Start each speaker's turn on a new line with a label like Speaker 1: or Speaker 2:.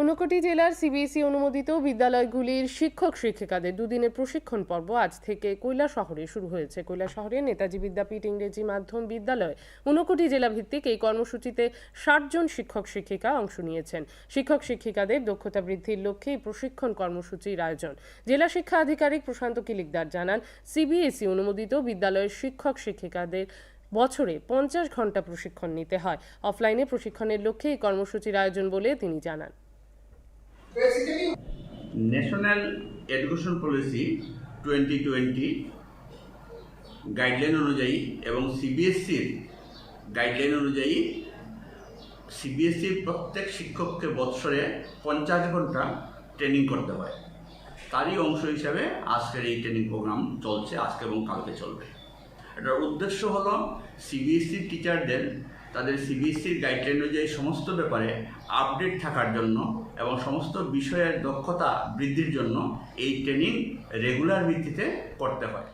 Speaker 1: ঊনকোটি জেলার সিবিএসই অনুমোদিত বিদ্যালয়গুলির শিক্ষক শিক্ষিকাদের দুদিনের প্রশিক্ষণ পর্ব আজ থেকে কৈলা শহরে শুরু হয়েছে। কৈলা শহরে নেতাজি বিদ্যাপীঠ ইংরেজি মাধ্যম বিদ্যালয় ঊনকোটি জেলা ভিত্তিক এই কর্মসূচিতে ষাট জন শিক্ষক শিক্ষিকা অংশ নিয়েছেন। শিক্ষক শিক্ষিকাদের দক্ষতা বৃদ্ধির লক্ষ্যে এই প্রশিক্ষণ কর্মসূচির আয়োজন। জেলা শিক্ষা আধিকারিক প্রশান্ত কিলিকদার জানান, সিবিএসই অনুমোদিত বিদ্যালয়ের শিক্ষক শিক্ষিকাদের বছরে পঞ্চাশ ঘণ্টা প্রশিক্ষণ নিতে হয়। অফলাইনে প্রশিক্ষণের লক্ষ্যে এই কর্মসূচির আয়োজন বলে তিনি জানান।
Speaker 2: National education policy twenty twenty guideline অনুযায়ী এবং সিবিএসসির গাইডলাইন অনুযায়ী সিবিএসসির প্রত্যেক শিক্ষককে বৎসরে পঞ্চাশ ঘণ্টা ট্রেনিং করতে হয়। তারই অংশ হিসাবে আজকের এই ট্রেনিং প্রোগ্রাম চলছে, আজকে এবং কালকে চলবে। এটার উদ্দেশ্য হলো সিবিএসসির টিচারদের তাদের সিবিএসসির গাইডলাইন অনুযায়ী সমস্ত ব্যাপারে আপডেট থাকার জন্য এবং সমস্ত বিষয়ের দক্ষতা বৃদ্ধির জন্য এই ট্রেনিং রেগুলার ভিত্তিতে করতে হয়।